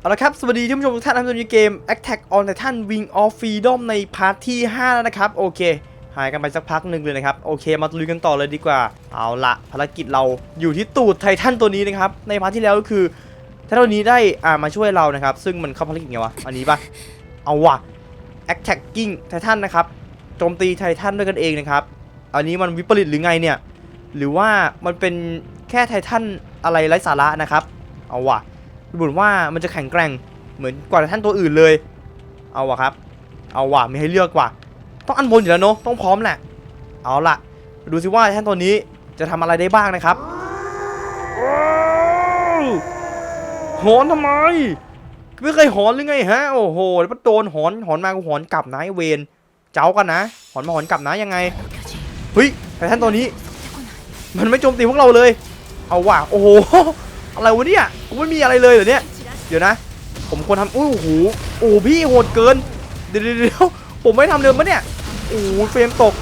เอาละครับ สวัสดีท่านผู้ชมทุกท่านนะครับในเกม Attack on Titan Wing of Freedom ในพาร์ทที่ 5 แล้วนะครับ โอเค หายกันไปสักพักหนึ่งเลยนะครับ โอเค มาลุยกันต่อเลยดีกว่า เอาละภารกิจเราอยู่ที่ตูดไททันตัวนี้นะครับ ในพาร์ทที่แล้วก็คือไททันตัวนี้ได้อ่ามาช่วยเรานะครับ ซึ่งมันเข้าภารกิจไงวะ อันนี้ปะเอาวะ Attacking Titan นะครับ โจมตีไททันด้วยกันเองนะครับ อันนี้มันวิปริตหรือไงเนี่ย หรือว่ามันเป็นแค่ไททันอะไรไร้สาระนะครับ เอาวะ ดูเหมือนว่ามันจะแข็งแกร่งเหมือนกว่าท่านตัวอื่นเลย เอาวะครับ เอาวะมีให้เลือกว่ะต้องอันบนอยู่แล้วเนาะต้องพร้อมแหละ เอาละดูสิว่าท่านตัวนี้จะทำอะไรได้บ้างนะครับหอนทำไมไม่เคยหอนหรือไงฮะโอ้โหแล้วมันโดนหอนหอนมากูหอนกลับนะไอเวนเจ้ากันนะหอนมาหอนกลับนะยังไงเฮ้ยแต่ท่านตัวนี้ มันไม่โจมตีพวกเราเลย เอาว่ะโอ้โห อะไรวะเนี่ยกูไม่มีอะไรเลยเหรอเนี่ยเดี๋ยวนะ ผมควรทำอุ้ยโอ้โหโอ้พี่โหดเกินเดี๋ยวเดี๋ยวผมไม่ทำเดิมปะเนี่ยโอ้เฟรมตก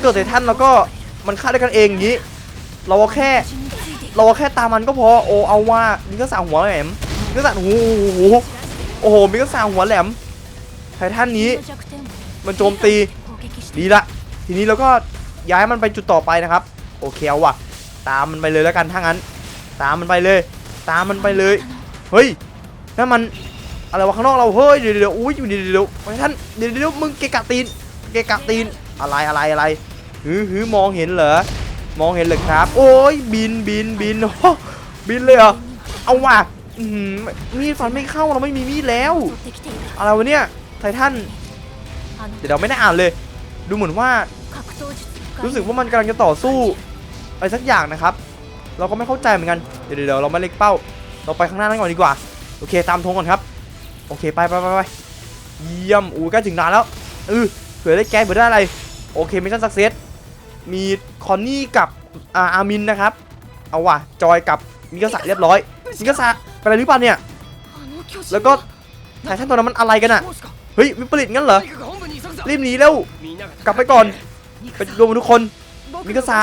เกิดแต่ท่านแล้วก็มันฆ่าได้กันเองอย่างนี้ เราแค่ เราแค่ตามมันก็พอโอเอาว่ามีก็สาวหัวแหลมมีก็สาวโอ้โหโอ้โหมีก็สาวหัวแหลมไททันนี้ มันโจมตีดีละ ทีนี้เราก็ย้ายมันไปจุดต่อไปนะครับ โอเคเอาว่ะ ตามมันไปเลยแล้วกันถ้างั้น ตามมันไปเลย ตามมันไปเลย เฮ้ยนั่นมันอะไรวะข้างนอกเราเฮ้ยเดี๋ยวเดี๋ยวอุ้ยเดี๋ยวเดี๋ยวเดี๋ยวไอ้ท่านเดี๋ยวเดี๋ยวมึงเกะกะตีนเกะกะตีนอะไรอะไรอะไรหือหือมองเห็นเหรอมองเห็นเลยครับ โอ้ยบินบินบินบินเลยเหรอเอาว่ะมีดฟันไม่เข้าเราไม่มีมีดแล้วอะไรวะเนี่ยไททันเดี๋ยวเราไม่ได้อ่านเลย ดูเหมือนว่า รู้สึกว่ามันกำลังจะต่อสู้อะไรสักอย่างนะครับ เราก็ไม่เข้าใจเหมือนกัน เดี๋ยวเดี๋ยวเรามาเล็กเป้า เราไปข้างหน้านั่นก่อนดีกว่า โอเคตามธงก่อนครับ โอเคไปไปไปไปเยี่ยมอู้ใกล้ถึงนานแล้วเออเผื่อได้แก๊สเผื่อได้อะไร โอเคมิชชั่นสักเซสมีคอนนี่กับอาอามินนะครับ เอาว่ะ จอยกับมิกาสะเรียบร้อยมิกาสะเป็นอะไรหรือเปล่าเนี่ย แล้วก็ไททันตัวนั้นมันอะไรกันอะเฮ้ยวิปริตงั้นเหรอ รีบหนีเร็ว กลับไปก่อน ไปรวมทุกคนมิกาซะ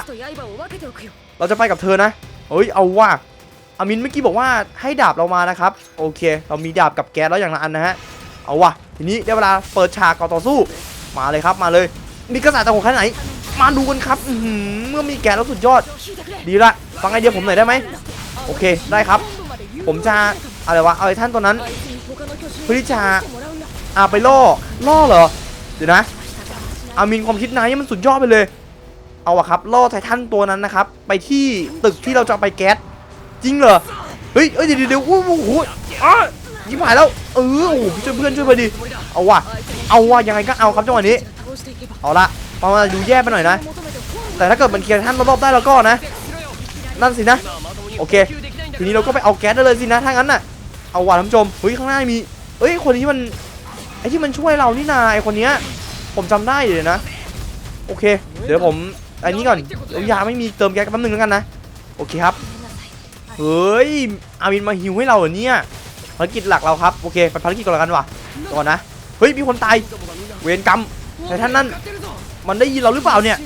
เราจะไปกับเธอนะเฮ้ยเอาว่าอามินเมื่อกี้บอกว่าให้ดาบเรามานะครับ โอเค เรามีดาบกับแก๊สแล้วอย่างละอันนะฮะ เอาว่ะ ทีนี้ได้เวลาเปิดฉากก่อต่อสู้ มาเลยครับมาเลย มีกระสาตะของขนาดไหน มาดูกันครับอืเมื่อมีแก๊สแล้วสุดยอด ดีละ ฟังไอเดียผมหน่อยได้ไหม โอเค ได้ครับ ผมจะอะไรวะ เอาไอ้ท่านตัวนั้นเพื่อที่จะอ่าไปล่อ ล่อเหรอ เดี๋ยวนะ อามินความคิดนายมันสุดยอดไปเลย เอาอะครับล่อไททันตัวนั้นนะครับ ไปที่ตึกที่เราจะไปแก๊สจริงเหรอเฮ้ยเอ้ยเดี๋ยวเดี๋ยวโอ้โหอ้ายิ้มหายแล้วเออโอ้โหช่วยเพื่อนช่วยไปดิเอาว่ะเอาว่ะยังไงก็เอาครับจังหวะนี้เอาละประมาณดูแย่ไปหน่อยนะ แต่ถ้าเกิดมันเคลียร์ท่านรอบๆได้แล้วก็นะ นั่นสินะโอเคทีนี้เราก็ไปเอาแก๊สได้เลยสินะถ้างั้นน่ะเอาว่ะท่านผู้ชมเฮ้ยข้างหน้ามีเอ้ยคนนี้มันไอที่มันช่วยเรานี่นาไอคนเนี้ยผมจำได้เลยนะ โอเค เดี๋ยวผม อันนี้ก่อนเดี๋ยวยาไม่มีเติมแก๊สแป๊บนึงแล้วกันนะ โอเคครับ เฮ้ย อาวินมาฮิวให้เราเหรอเนี่ย ภารกิจหลักเราครับ โอเคไปภารกิจก่อนแล้วกันว่ะก่อนนะ เฮ้ย มีคนตาย เวรกรรมแต่ท่านนั่น มันได้ยินเราหรือเปล่าเนี่ย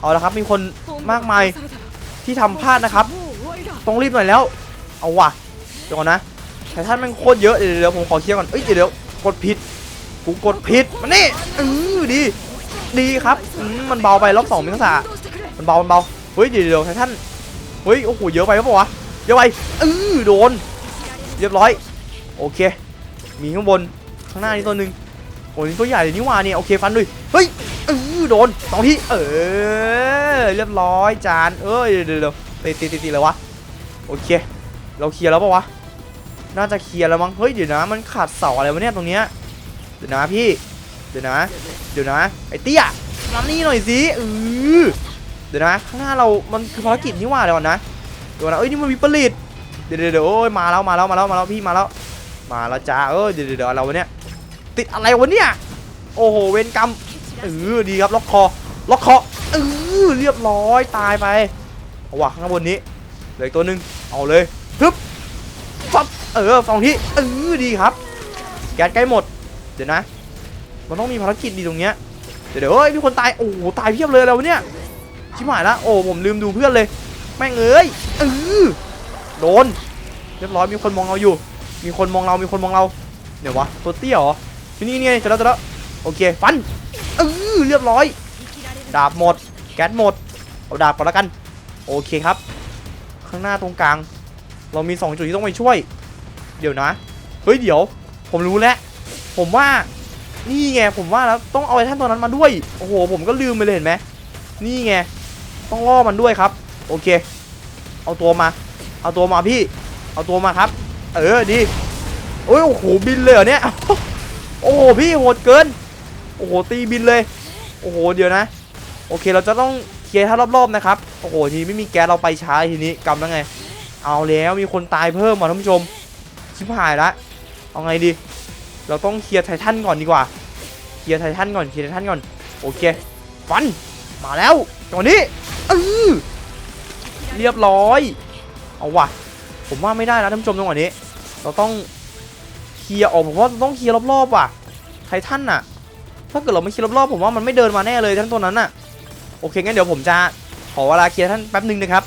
เอาละครับ มีคนมากมายที่ทำพลาดนะครับ ต้องรีบหน่อยแล้ว เอาว่ะเดี๋ยวก่อนนะแต่ท่านแมันโคตรเยอะเดี๋ยวเดี๋ยวผมขอเคลียร์ก่อน เอ้ย เดี๋ยวเดี๋ยวกดผิด กูกดผิด มานี่อือดี ดีครับมันเบาไปรอบสองมิงสามันเบามันเบาเฮ้ยเดี๋ยวเดี๋ยวไททันเฮ้ยโอ้โหเยอะไปปะวะเยอะไปอือโดน เรียบร้อย โอเค มีข้างบนข้างหน้านี่ตัวหนึ่งโอ้ยตัวใหญ่เลยนี่วาเนี่ยโอเคฟันด้วยเฮ้ยอือโดนสองทีเออเรียบร้อยจานเอ้ยเดี๋ยวเดี๋ยวเตีตีตีเลยวะโอเค เราเคลียร์แล้วปะวะน่าจะเคลียร์แล้วมั้งเฮ้ยเดี๋ยวนะมันขาดเสาอะไรวะเนี่ยตรงเนี้ยเดี๋ยวนะพี่ ดี๋ยวนะ เดี๋ยวนะ ไอ้เตี้ยมานี่หน่อยสิเออเดี๋ยวนะข้างหน้าเรา มันคือภารกิจนี่หว่าเดี๋ยวก่อนนะ เดี๋ยวนะ เอ้ยนี่มันมีผลิต เดี๋ยวเดี๋ยวเดี๋ยวโอ้ยมาแล้วมาแล้วมาแล้วมาแล้วพี่มาแล้ว มาแล้วจ้าเออเดี๋ยวเดี๋ยวเดี๋ยวอะไรวะเนี่ยติดอะไรวะเนี่ย โอ้โหเวรกรรมเออดีครับล็อกคอ ล็อกคอเออเรียบร้อยตายไปเอาว่ะข้างบนนี้เหลือตัวหนึ่งเอาเลยฮึบฟับเออสองที่เออดีครับแก๊สใกล้หมด เดี๋ยวนะ มันต้องมีภารกิจดีตรงเนี้ยเดี๋ยวเดี๋ยวเฮ้ยมีคนตายโอ้โหตายเพียบเลยแล้วเนี่ยชิบหายละโอ้ผมลืมดูเพื่อนเลยแม่งเอ้ยเออโดนเรียบร้อยมีคนมองเราอยู่ มีคนมองเรามีคนมองเราเดี๋ยววะตัวเตี้ยเหรอที่นี่นี่ไงจอแล้วเจอแล้วโอเคฟันเออเรียบร้อย ดาบหมด แก๊สหมดเอาดาบก่อนแล้วกันโอเคครับ ข้างหน้าตรงกลาง เรามี 2 จุดที่ต้องไปช่วย เดี๋ยวนะ เฮ้ยเดี๋ยว ผมรู้แล้ว ผมว่า นี่ไงผมว่าแล้วต้องเอาไอ้ท่านตัวนั้นมาด้วย โอ้โห ผมก็ลืมไปเลยเห็นไหมนี่ไง ต้องล่อมันด้วยครับ โอเค เอาตัวมา เอาตัวมาพี่ เอาตัวมาครับ เออดีโอ้ยโอ้โหบินเลยเหรอเนี่ย โอ้โหพี่โหดเกิน โอ้โหตีบินเลย โอ้โหเดี๋ยวนะ โอเคเราจะต้องเคลียร์ท่ารอบๆนะครับ โอ้โหทีนี้ไม่มีแก๊สเราไปช้าทีนี้กำแล้วไง เอาแล้วมีคนตายเพิ่มมาท่านผู้ชม ชิบหายละ เอาไงดี เราต้องเคลียร์ไททันก่อนดีกว่า เคลียร์ไททันก่อน เคลียร์ไททันก่อน โอเค ฟัน มาแล้วตอนนี้เออเรียบร้อย เอาว่ะ ผมว่าไม่ได้นะท่านผู้ชมจังนี้ เราต้องเคลียร์ออกผมว่าต้องเคลียร์รอบๆว่ะ ไททันน่ะ ถ้าเกิดเราไม่เคลียร์รอบๆผมว่ามันไม่เดินมาแน่เลยท่านตัวนั้นน่ะ โอเคงั้นเดี๋ยวผมจะขอเวลาเคลียร์ท่านแป๊บหนึ่งนะครับ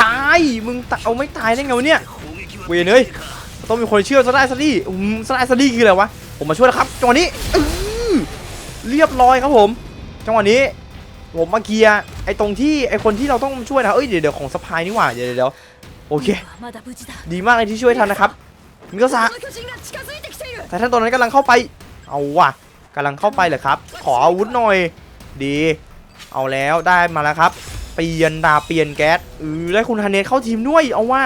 ตาย มึงตเอาไม่ตายได้ไงวะเนี่ยเวเนย ต้องมีคนเชื่อสไลด์สลี่สไลด์สลี่คืออะไรวะ ผมมาช่วยแล้วครับจังหวะนี้เรียบร้อยครับผม จังหวะนี้ ผมมาเกียไอตรงที่ไอคนที่เราต้องช่วยนะเอ้ยเดี๋ยวเดี๋ยวของสปายนี่หว่าเดี๋ยวเดี๋ยวโอเค ดีมากเลยที่ช่วยทันนะครับมิโกซะแต่ท่านตัวนั้นกำลังเข้าไป เอาว่ะกำลังเข้าไปเหรอครับ ขออาวุธหน่อย ดี เอาแล้วได้มาแล้วครับ เปลี่ยนดาเปลี่ยนแก๊สอือได้คุณฮานเนตเข้าทีมด้วย เอาว่า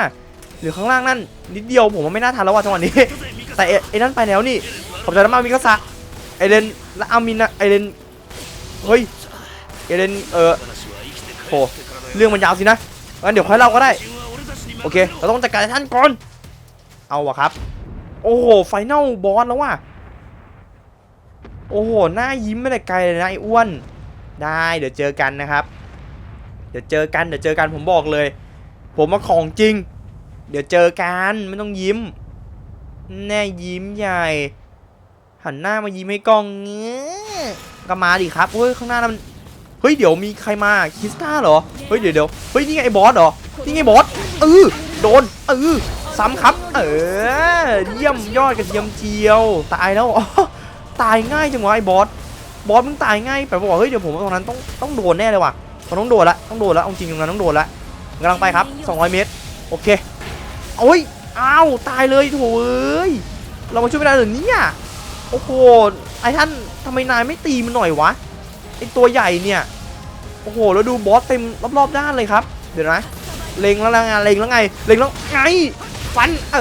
หลือข้างล่างนั่นนิดเดียวผมว่าไม่น่าทันแล้วว่ะจังหวะนี้ แต่ไอ้นั่นไปแล้วนี่ผมจะมามิกาซะไอเลนและอามินนะไอเลนเฮ้ยไอเลนเออโหเรื่องมันยาวสินะงั้นเดี๋ยวค่อยเล่าก็ได้โอเคเราต้องจัดการท่านก่อนเอาวะครับ โอ้โหไฟนอลบอสแล้วว่ะโอ้โหหน้ายิ้มไม่ได้ไกลเลยนะไอ้อ้วนได้เดี๋ยวเจอกันนะครับ เดี๋ยวเจอกันเดี๋ยวเจอกันผมบอกเลย ผมมาของจริง เดี๋ยวเจอกันไม่ต้องยิ้ม แน่ยิ้มใหญ่ หันหน้ามายิ้มให้กล้องเงี้ยก็มาดิครับเฮ้ยข้างหน้านั้นมันเฮ้ยเดี๋ยวมีใครมาคิสตาเหรอเฮ้ยเดี๋ยวเดี๋ยวเฮ้ยนี่ไงไอ้บอสเหรอนี่ไงบอสเออโดนเออซ้ำครับ เออเยี่ยมยอดกระเทียมเจียว ตายแล้วอ๋อตายง่ายจังวะไอ้บอสบอสมึงตายง่ายแบบว่าเฮ้ยเดี๋ยวผมตรงนั้นต้องต้องโดนแน่เลยว่ะมันต้องโดนละต้องโดนละเอาจริงตรงนั้นต้องโดนละกำลังไปครับ 200 เมตร โอเค โอ้ยอ้าวตายเลยโถเอ้ยเรามาช่วยไม่ได้หรือเนี่ยโอ้โหไอ้ท่านทำไมนายไม่ตีมันหน่อยวะไอ้ตัวใหญ่เนี่ยโอ้โหแล้วดูบอสเต็มรอบๆด้านเลยครับ เดี๋ยวนะเล็งแล้วไงเล็งแล้วไงเล็งแล้วไงฟันเอ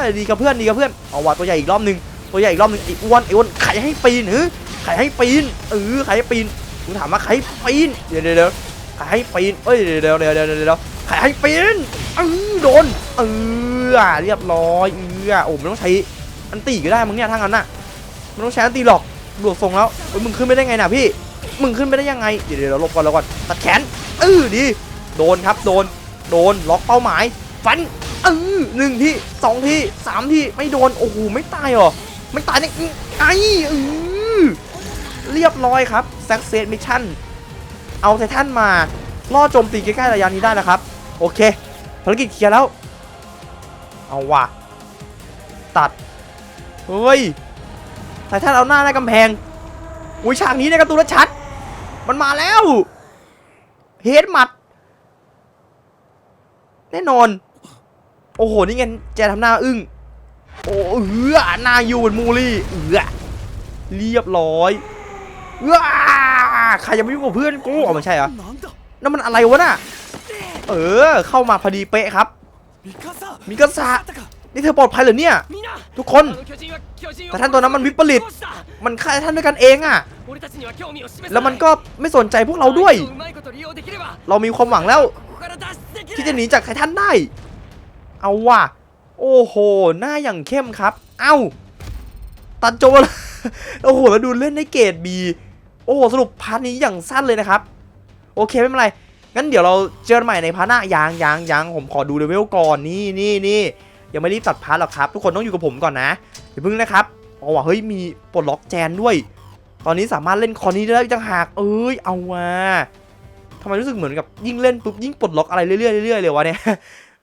อดีกับเพื่อนดีกับเพื่อนเอาว่ะตัวใหญ่อีกรอบหนึงตัวใหญ่อีกรอบหนึงไอ้อ้วนไอ้อ้วนไขให้ปีนหรือไขให้ปีนเออไขให้ปีนกูถามว่าไขให้ปีนเดี๋ยวเดี๋ยวเดี๋ยวไขให้ปีนเอ้ยเดี๋ยวเดี๋ยวเดี๋ยวเดี๋ยวไขให้ปีน ออโดน เออเรียบร้อยเออโอ้ไม่ต้องใช้อันตีก็ได้มึงเนี่ยทั้งนั้นน่ะไม่ต้องใช้อันตีหรอกบวกทรงแล้วเฮ้ยมึงขึ้นไปได้ไงน่ะพี่ มึงขึ้นไปได้ยังไง เดี๋ยวเราลบก่อนเราก่อนตัดแขนเออดี โดนครับโดน โดนล็อกเป้าหมาย ฟันเออหนึ่งที่สองที่สามที่ไม่โดนโอ้โหไม่ตายหรอไม่ตายเนี่ยไอ้เออเรียบร้อยครับ success mission เอาไททันมาล่อโจมตีใกล้ๆระยะนี้ได้นะครับ โอเค ภารกิจเคลียร์แล้ว เอาวะตัด เฮ้ยไททันเอาหน้าได้กำแพง อุ้ยฉากนี้ในกระตูนชัด มันมาแล้ว เฮดมัด แน่นอน โอ้โห นี่ไงแจทำหน้าอึ้ง โอ้เหือหน้าอยู่เป็นมูลี่เอือเรียบร้อยเอือใครยังไม่ยุ่งกับเพื่อนกูอ๋อไม่ใช่เหรอนั่นมันอะไรวะน่ะ เออ เข้ามาพอดีเป๊ะครับ มิกาซะนี่เธอปลอดภัยเหรอเนี่ย ทุกคน แต่ท่านตัวนั้นมันวิปริต มันฆ่าท่านด้วยกันเองอะ แล้วมันก็ไม่สนใจพวกเราด้วย เรามีความหวังแล้ว ที่จะหนีจากไท่านได้ เอาว่ะ โอ้โห หน้าอย่างเข้มครับ เอ้า ตัดจบจลโอ้โห แล้วดูเล่นในเกรดบี โอ้โห สรุปพาร์ทนี้อย่างสั้นเลยนะครับ โอเคไม่เป็นไร งั้นเดี๋ยวเราเจอใหม่ในพาร์ทหน้ายางยางยางผมขอดูเลเวลก่อนนี่นี่นี่ยังไม่รีบตัดพาร์ทหรอกครับ ทุกคนต้องอยู่กับผมก่อนนะอย่าเพิ่งนะครับเอาว่ะเฮ้ยมีปลดล็อกแจนด้วย ตอนนี้สามารถเล่นคอนนี้ได้อีกต่างหากเอ้ยเอาว่ะทำไมรู้สึกเหมือนกับยิ่งเล่นปุ๊บยิ่งปลดล็อกอะไรเรื่อยๆเรื่อยๆเลยวะเนี่ย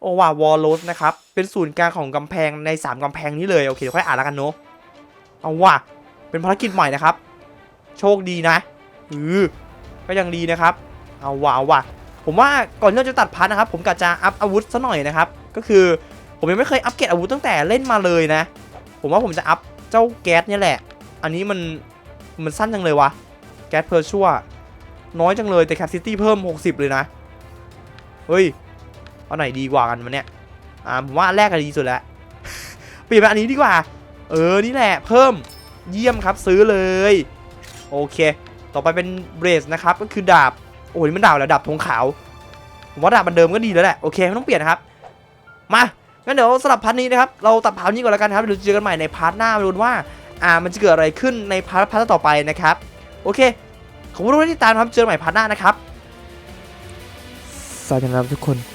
โอว่าวอลโลสนะครับเป็นศูนย์กลางของกำแพงใน 3กำแพงนี้เลยโอเคเดี๋ยวค่อยอ่านแล้วกันเนาะเอาว่ะเป็นภารกิจใหม่นะครับ โชคดีนะอือก็ยังดีนะครับ เอาว่ะเอาว่ะ ผมว่าก่อนที่เราจะตัดพาร์ทนะครับ ผมกะจะอัพอาวุธซะหน่อยนะครับ ก็คือผมยังไม่เคยอัปเกรดอาวุธตั้งแต่เล่นมาเลยนะ ผมว่าผมจะอัพเจ้าแก๊สเนี่ยแหละ อันนี้มันมันสั้นจังเลยวะแก๊สเพอร์ชัวน้อยจังเลยแต่แคปซิตี้เพิ่ม 60 เลยนะ เฮ้ย เอาไหนดีกว่ากันมันเนี่ย อ่าผมว่าแรกกันดีสุดแล้วเปลี่ยนเป็นอันนี้ดีกว่า เออ นี่แหละ เพิ่มเยี่ยมครับซื้อเลย โอเค ต่อไปเป็นเบรสนะครับ ก็คือดาบ โอ้ยมันดาบแล้วดับธงขาวผมว่าดาบมันเดิมก็ดีแล้วแหละโอเคไม่ต้องเปลี่ยนครับ มางั้นเดี๋ยวสำหรับพาร์ทนี้นะครับเราตัดพาร์ทนี้ก่อนแล้วกันครับเดี๋ยวเจอกันใหม่ในพาร์ทหน้ามาดูว่าอ่ามันจะเกิดอะไรขึ้นในพาร์ทพาร์ทต่อไปนะครับโอเคขอบคุณทุกท่านที่ติดตามครับเจอกันใหม่พาร์ทหน้านะครับสวัสดีครับทุกคน